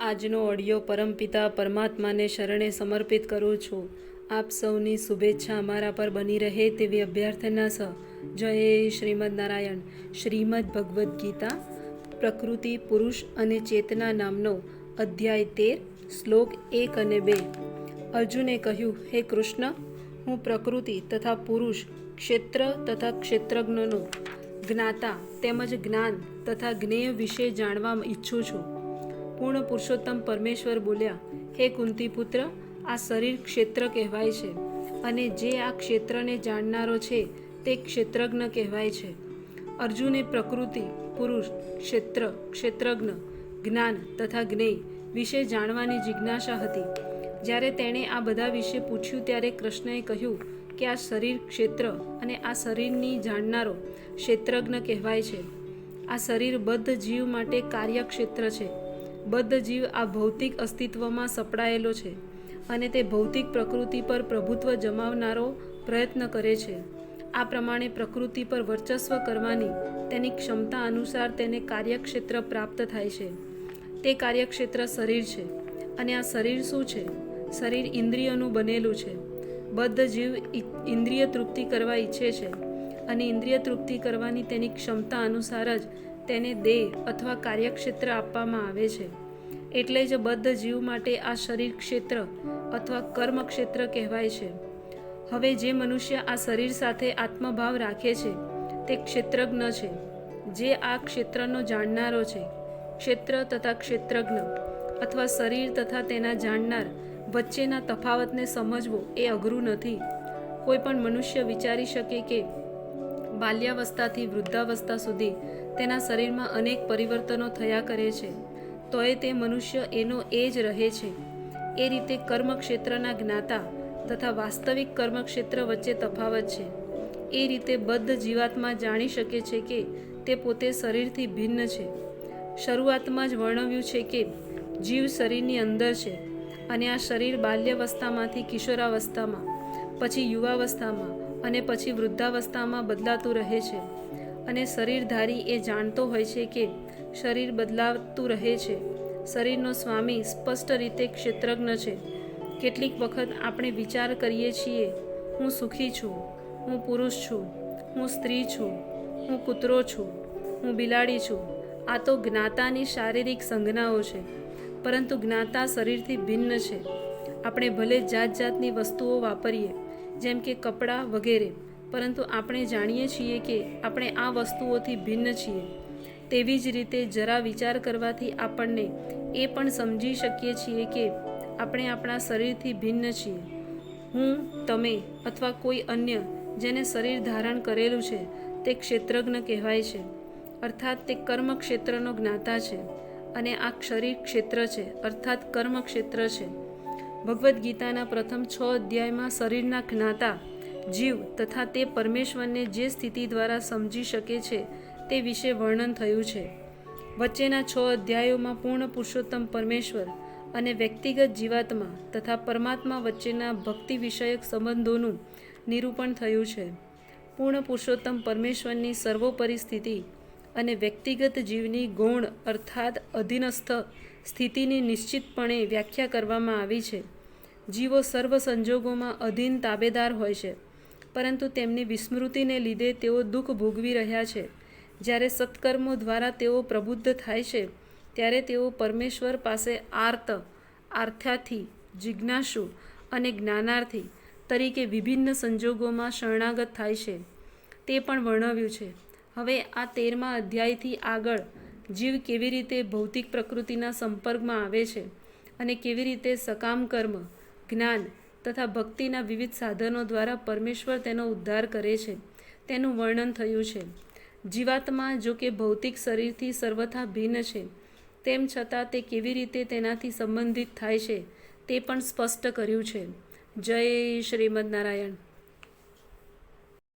આજનો ઓડિયો પરમપિતા પરમાત્માને શરણે સમર્પિત કરું છું. આપ સૌની શુભેચ્છા અમારા પર બની રહે તેવી અભ્યર્થના સહ જય શ્રીમદ નારાયણ. શ્રીમદ ભગવદ્ ગીતા, પ્રકૃતિ, પુરુષ અને ચેતના નામનો અધ્યાય તેર, શ્લોક એક અને બે. અર્જુને કહ્યું, હે કૃષ્ણ, હું પ્રકૃતિ તથા પુરુષ, ક્ષેત્ર તથા ક્ષેત્રજ્ઞનો જ્ઞાતા તેમજ જ્ઞાન તથા જ્ઞેય વિશે જાણવા ઈચ્છું છું. પૂર્ણ પુરુષોત્તમ પરમેશ્વર બોલ્યા, હે કુંતી પુત્ર આ શરીર ક્ષેત્ર કહેવાય છે અને જે આ ક્ષેત્રને જાણનારો છે તે ક્ષેત્રજ્ઞ કહેવાય છે. અર્જુને પ્રકૃતિ, પુરુષ, ક્ષેત્ર, ક્ષેત્રજ્ઞ, જ્ઞાન તથા જ્ઞેય વિશે જાણવાની જિજ્ઞાસા હતી. જ્યારે તેણે આ બધા વિશે પૂછ્યું ત્યારે કૃષ્ણએ કહ્યું કે આ શરીર ક્ષેત્ર અને આ શરીરની જાણનારો ક્ષેત્રજ્ઞ કહેવાય છે. આ શરીર બદ્ધ જીવ માટે કાર્યક્ષેત્ર છે. બદ્ધ જીવ આ ભૌતિક અસ્તિત્વમાં સપડાયેલો છે અને તે ભૌતિક પ્રકૃતિ પર પ્રભુત્વ જમાવનારો પ્રયત્ન કરે છે. આ પ્રમાણે પ્રકૃતિ પર વર્ચસ્વ કરવાની તેની ક્ષમતા અનુસાર તેને કાર્યક્ષેત્ર પ્રાપ્ત થાય છે. તે કાર્યક્ષેત્ર શરીર છે અને આ શરીર શું છે? શરીર ઇન્દ્રિયોનું બનેલું છે. બદ્ધ જીવ ઇન્દ્રિય તૃપ્તિ કરવા ઈચ્છે છે અને ઇન્દ્રિય તૃપ્તિ કરવાની તેની ક્ષમતા અનુસાર જ તેને દેહ અથવા કાર્યક્ષેત્ર આપવામાં આવે છે. એટલે જ બદ્ધ જીવ માટે આ શરીર ક્ષેત્ર અથવા કર્મ ક્ષેત્ર કહેવાય છે. હવે જે મનુષ્ય આ શરીર સાથે આત્મભાવ રાખે છે, તે ક્ષેત્રજ્ઞ છે, જે આ ક્ષેત્રનો જાણનારો છે. ક્ષેત્ર તથા ક્ષેત્રજ્ઞ અથવા શરીર તથા તેના જાણનાર વચ્ચેના તફાવતને સમજવો એ અઘરું નથી. કોઈ પણ મનુષ્ય વિચારી શકે કે બાલ્યાવસ્થાથી વૃદ્ધાવસ્થા સુધી તેના શરીરમાં અનેક પરિવર્તનો થયા કરે છે, તોય તે મનુષ્ય એનો એ જ રહે છે. એ રીતે કર્મક્ષેત્રના જ્ઞાતા તથા વાસ્તવિક કર્મક્ષેત્ર વચ્ચે તફાવત છે. એ રીતે બદ્ધ જીવાત્મા જાણી શકે છે કે તે પોતે શરીરથી ભિન્ન છે. શરૂઆતમાં જ વર્ણવ્યું છે કે જીવ શરીરની અંદર છે અને આ શરીર બાલ્યાવસ્થામાંથી કિશોરાવસ્થામાં, પછી યુવાવસ્થામાં અને પછી વૃદ્ધાવસ્થામાં બદલાતું રહે છે. અને શરીરધારી એ જાણતો હોય છે કે શરીર બદલાતું રહે છે. શરીરનો સ્વામી સ્પષ્ટ રીતે ક્ષેત્રજ્ઞ છે. કેટલીક વખત આપણે વિચાર કરીએ છીએ, હું સુખી છું, હું પુરુષ છું, હું સ્ત્રી છું, હું કૂતરો છું, હું બિલાડી છું. આ તો જ્ઞાતાની શારીરિક સંજ્ઞાઓ છે. પરંતુ જ્ઞાતા શરીરથી ભિન્ન છે. આપણે ભલે જાત જાતની વસ્તુઓ વાપરીએ જેમ કે કપડાં વગેરે. પરંતુ આપણે જાણીએ છીએ કે આપણે આ વસ્તુઓથી ભિન્ન છીએ. તેવી જ રીતે જરા વિચાર કરવાથી આપણને એ પણ સમજી શકીએ છીએ કે આપણે આપણા શરીરથી ભિન્ન છીએ. હું, તમે અથવા કોઈ અન્ય જેને શરીર ધારણ કરેલું છે, તે ક્ષેત્રજ્ઞ કહેવાય છે. અર્થાત તે કર્મ ક્ષેત્રનો જ્ઞાતા છે. અને આ શરીર ક્ષેત્ર છે. અર્થાત કર્મ ક્ષેત્ર છે. ભગવદ્ ગીતાના પ્રથમ છ અધ્યાયમાં શરીરના જ્ઞાતા જીવ તથા તે પરમેશ્વરને જે સ્થિતિ દ્વારા સમજી શકે છે તે વિશે વર્ણન થયું છે. વચ્ચેના છ અધ્યાયોમાં પૂર્ણ પુરુષોત્તમ પરમેશ્વર અને વ્યક્તિગત જીવાત્મા તથા પરમાત્મા વચ્ચેના ભક્તિ વિષયક સંબંધોનું નિરૂપણ થયું છે. પૂર્ણ પુરુષોત્તમ પરમેશ્વરની સર્વોપરી સ્થિતિ અને વ્યક્તિગત જીવની ગૌણ અર્થાત અધીનસ્થ સ્થિતિની નિશ્ચિતપણે વ્યાખ્યા કરવામાં આવી છે. જીવો સર્વ સંજોગોમાં અધીન તાબેદાર હોય છે, પરંતુ તેમની વિસ્મૃતિને લીધે તેઓ દુઃખ ભોગવી રહ્યા છે. જ્યારે સત્કર્મો દ્વારા તેઓ પ્રબુદ્ધ થાય છે, ત્યારે તેઓ પરમેશ્વર પાસે આર્ત, આર્થ્યાથી, જિજ્ઞાસુ અને જ્ઞાનાર્થી તરીકે વિભિન્ન સંજોગોમાં શરણાગત થાય છે. તે પણ વર્ણવ્યું છે. હવે આ તેરમા અધ્યાયથી આગળ જીવ કેવી રીતે ભૌતિક પ્રકૃતિના સંપર્કમાં આવે છે અને કેવી રીતે સકામ કર્મ જ્ઞાન તથા ભક્તિના વિવિધ સાધનો દ્વારા પરમેશ્વર તેનો ઉદ્ધાર કરે છે. તેનું વર્ણન થયું છે. જીવાત્મા જો કે ભૌતિક શરીરથી સર્વથા ભિન્ન છે. તેમ છતાં તે કેવી રીતે તેનાથી સંબંધિત થાય છે તે પણ સ્પષ્ટ કર્યું છે. જય શ્રીમદ નારાયણ.